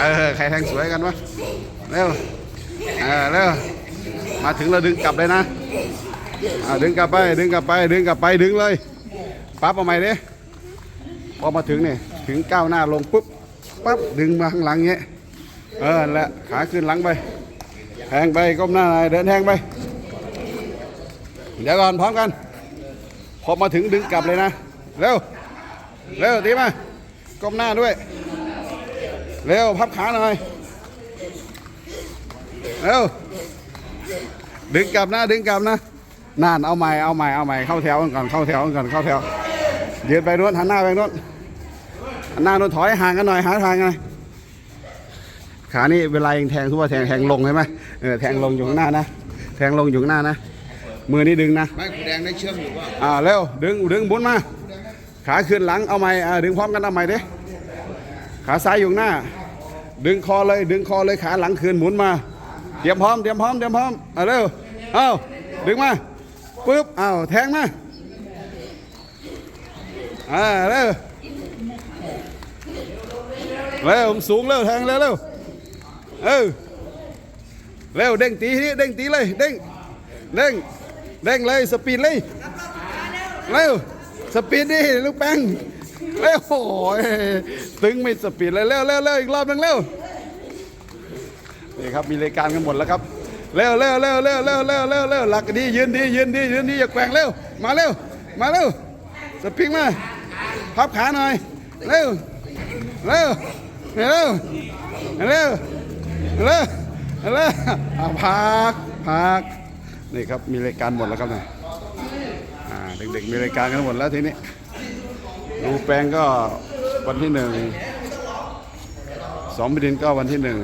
เออใครแทงสวยกันวะเร็วเออเร็วมาถึงเราดึงกลับเลยนะดึงกลับไปดึงกลับไปดึงกลับไปดึงเลยปั๊บเอาใหม่ดิพอมาถึงเนี่ยถึงก้าวหน้าลงปุ๊บปั๊บดึงมาข้างหลังเงี้ยเออแหละขาขึ้นหลังไปแทงไปก้มหน้าเดินแทงไปเดี๋ยวก่อนพร้อมกัน พอมาถึงดึงกลับเลยนะเร็วเร็วตีมาก้มหน้าด้วย เร็วพับขาหน่อย เร็ว ดึงกลับนะ ดึงกลับนะนานเอาใหม่ เอาใหม่ เอาใหม่ เข้าแถวกันก่อน เข้าแถวกันก่อน เข้าแถว ยืนไปนู้นหันหน้าไปนู้นหันหน้านู้นถอยห่างกันหน่อย หาทางกันหน่อยขานี่เวลาเองแทงทุกว่าแทงแทงลงใช่ไหมเออแทงลงอยู่ข้างหน้านะ แทงลงอยู่ข้างหน้านะ มือนี่ดึงนะ ไม่กูแดงได้เชื่อมอยู่ว่าอ่าเร็ว ดึง ดึงบุญมา ขาขึ้นหลัง เอาใหม่ อ่า ดึงพร้อมกันเอาใหม่ดิ ขาซ้ายอยู่หน้า ดึงคอเลยดึงคอเลยขาหลังคืนหมุนมา เตรียมพร้อมเตรียมพร้อมเตรียมพร้อมอ่าเร็วเอาดึงมาปึ๊บเอาแทงมาอ่าเร็วเร็วสูงเร็วแทงเร็วเร็วเออเร็วเด้งตีนี้เด้งตีเลยเด้งเด้งเด้งเลยสปีดเลยเร็วสปีดดิลูกแป้ง เร็วโอ้ยตึงไม่สปีดเลยเร็วเร็วเร็วอีกรอบหนึงเร็วนี่ครับมีรายการกันหมดแล้วครับเร็วเร็วเร็วเร็วเร็วเร็วเร็วเร็วหลักดียืนดียืนดียืนดีอย่าแกว่งเร็วมาเร็วมาเร็วสปริงมาพับขาหน่อยเร็วเร็วเร็วเร็วเร็วเร็วพักพักนี่ครับมีรายการหมดแล้วครับเนี่ยเด็กๆมีรายการกันหมดแล้วทีนี้ ดูแปลงก็วันที่หนึ่งสองพิดินก็วันที่หนึ่ง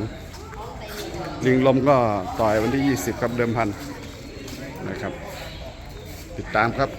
ลิงลมก็ต่อยวันที่ 20 ครับเดิมพันนะครับ ติดตามครับ